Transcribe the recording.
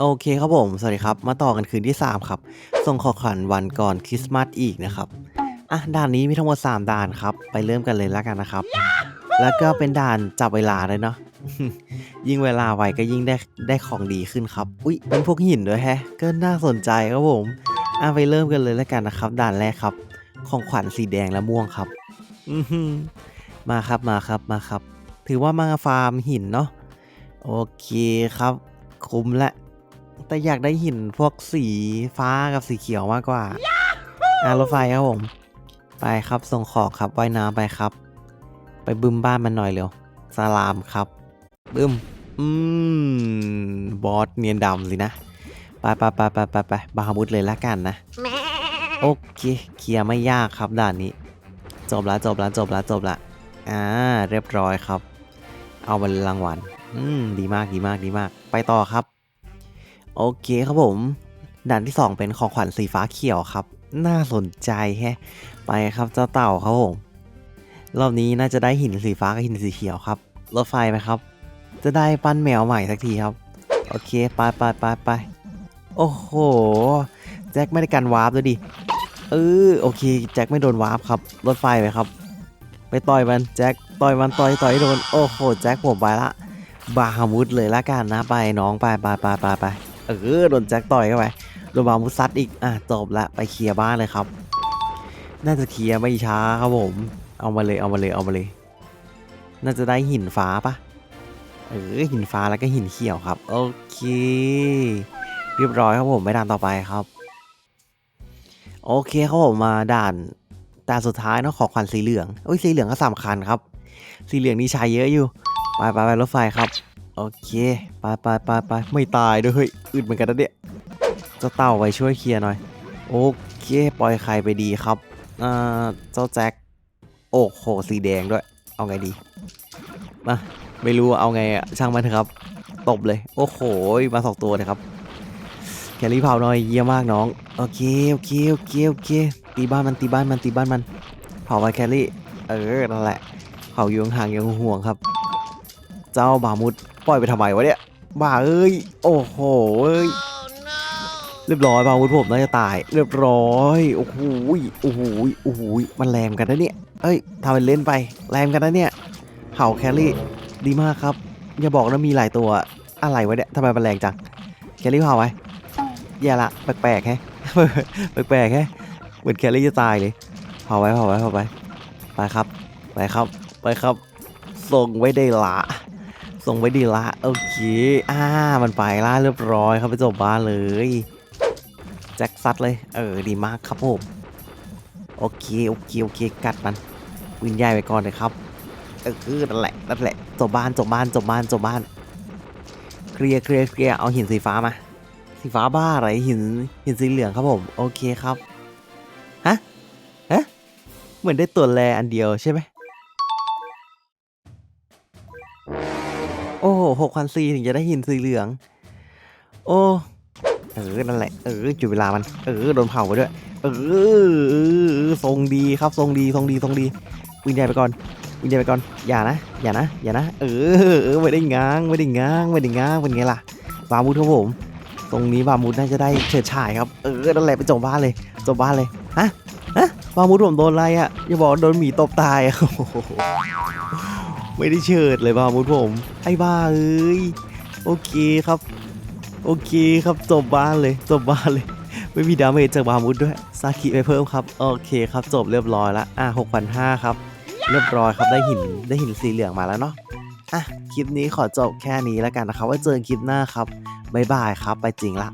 โอเคครับผม สวัสดีครับ มาต่อกันคืนที่ 3 ครับ ส่งขอขวัญวันก่อนคริสต์มาสอีกนะครับ อะ ด่านนี้มีทั้งหมด 3 ด่านครับ ไปเริ่มกันเลยแล้วกันนะครับ แล้วก็เป็นด่านจับเวลาเลยเนาะ ยิ่งเวลาไวก็ยิ่งได้ได้ของดีขึ้นครับ อุ๊ยเป็นพวกหินด้วยแฮะ ก็น่าสนใจครับผม อะไปเริ่มกันเลยแล้วกันนะครับ ด่านแรกครับ ของขวัญสีแดงและม่วงครับ อือหือมาครับ มาครับ มาครับ ถือว่ามาฟาร์มหินเนาะ โอเคครับ คุ้มละ แต่อยากได้หินพวกสีฟ้ากับสีเขียวมากกว่า อ่ารถไฟครับผม ไปครับส่งของครับว่ายน้ำไปครับ ไปบึ้มบ้านมันหน่อยเร็วสลามครับ บึ้ม อืม บอสเนียนดำสินะ ไปไปไปไปไปไปบาฮามุดเลยละกันนะ โอเค เคลียร์ไม่ยากครับด่านนี้ จบละจบละจบละจบละอ่า เรียบร้อยครับ เอาบันรางวัล อืม ดีมากดีมากดีมาก ไปต่อครับ โอเคครับผมด่านที่ 2 เป็นของขวัญสีฟ้าเขียวครับ น่าสนใจแฮะ ไปครับเจ้าเต่าครับผมรอบนี้น่าจะได้หินสีฟ้ากับหินสีเขียวครับรถไฟไหมครับ จะได้ปั้นแมวใหม่สักทีครับ โอเคไปไปไปไปโอ้โห แจ็คไม่ได้กันวาร์ปด้วยดิเออโอเค แจ็คไม่โดนวาร์ปครับรถไฟไปครับ ไปต่อยมันแจ็คต่อยมันต่อยต่อยโดนโอ้โหแจ็คผมไปละบาฮามุดเลยละกันนะไปน้องไปไปไปไปไป เออโดนแจ็คต่อยเข้าไปโดนบามุซัดอีกอะจบละไปเคลียร์บ้านเลยครับ น่าจะเคลียร์ไม่ช้าครับผม เอามาเลยเอามาเลยเอามาเลย น่าจะได้หินฟ้าปะเออหินฟ้าแล้วก็หินเขียวครับ โอเค เรียบร้อยครับผมไปด่านต่อไปครับ โอเคครับผมมาด่านด่านสุดท้ายเนาะขอขวัญสีเหลืองโอ้ยสีเหลืองก็สำคัญครับ สีเหลืองนี่ใช้เยอะอยู่ ไปไปไปรถไฟครับ โอเคไปไปไปไปไม่ตายด้วยเฮ้ยอึดเหมือนกันนะเนี่ยเจ้าเต่าไปช่วยเคลียร์หน่อย โอเค ปล่อยใครไปดีครับอ่าเจ้าแจ็คโอ้โหสีแดงด้วย เอาไงดีมาไม่รู้เอาไงอะช่างมันเถอะครับ ตบเลย โอ้โหมาสองตัวเลยครับแคลรี่เผาหน่อยเยี่ยมมากน้องโอเคโอเคโอเคโอเคตีบ้านมันตีบ้านมันตีบ้านมัน เผาไปแคลรี่เออนั่นแหละเผาอยู่ห่างๆยังห่วงครับ เจ้าบามุด ปล่อยไปทำไมวะเนี่ยบ้าเอ้ย โอ้โหเอ้ยเรียบร้อยบามุดผมน่าจะตาย เรียบร้อยโอ้โหโอ้โหโอ้โหมันแรงกันนะเนี่ยเอ้ยทำเป็นเล่นไปแรงกันนะเนี่ยเผาแคลรี่ดีมากครับ อย่าบอกนะมีหลายตัวอะไรวะเนี่ยทำไมมันแรงจังแคลรี่เผาไว้แย่ละแปลกๆแฮะแปลกๆแฮะเหมือนแคลรี่จะตายเลยเผาไว้เผาไว้เผาไว้ไปครับไปครับไปครับส่งไว้ได้ละ ส่งไว้ดีละโอเคอ่ามันไปละเรียบร้อยครับไปจบบ้านเลยแจ็คซัดเลย เออ ดีมากครับผมโอเคโอเคโอเคกัดมันวินใหญ่ไปก่อนเลยครับเออคือนั่นแหละนั่นแหละจบบ้านจบบ้านจบบ้านจบบ้านเคลียร์เคลียร์เคลียร์เอาหินสีฟ้ามา สีฟ้าบ้าอะไรหินหินสีเหลืองครับผมโอเคครับฮะฮะเหมือนได้ตัวแรอันเดียวใช่ไหม หกพันซีถึงจะได้หินสีเหลือง โอ้เออนั่นแหละเออจุดเวลามัน เออโดนเผาไปด้วย เออทรงดีครับทรงดีทรงดีทรงดีวินใหญ่ไปก่อนวินใหญ่ไปก่อนอย่านะอย่านะอย่านะเออเออไม่ได้ง้างไม่ได้ง้างไม่ได้ง้างเป็นไงล่ะบามุดครับผมตรงนี้บามุดน่าจะได้เฉิดฉายครับเออนั่นแหละไปจบบ้านเลยจบบ้านเลยฮะฮะบามุดผมโดนอะไรอะอย่าบอกโดนหมีตบตายอะโอ้โห ไม่ได้เฉิดเลยบามุดผมไอ้บ้าเอ้ยโอเคครับ โอเคครับจบบ้านเลยจบบ้านเลย ไม่มีดาเมจจากบามุดด้วยซากิไปเพิ่มครับโอเคครับจบเรียบร้อยล้วอะ6,500ครับ เรียบร้อยครับได้หินได้หินสีเหลืองมาแล้วเนาะอะคลิปนี้ขอจบแค่นี้แล้วกันนะครับไว้เจอกันคลิปหน้าครับบ๊ายบายครับ ไปจริงละ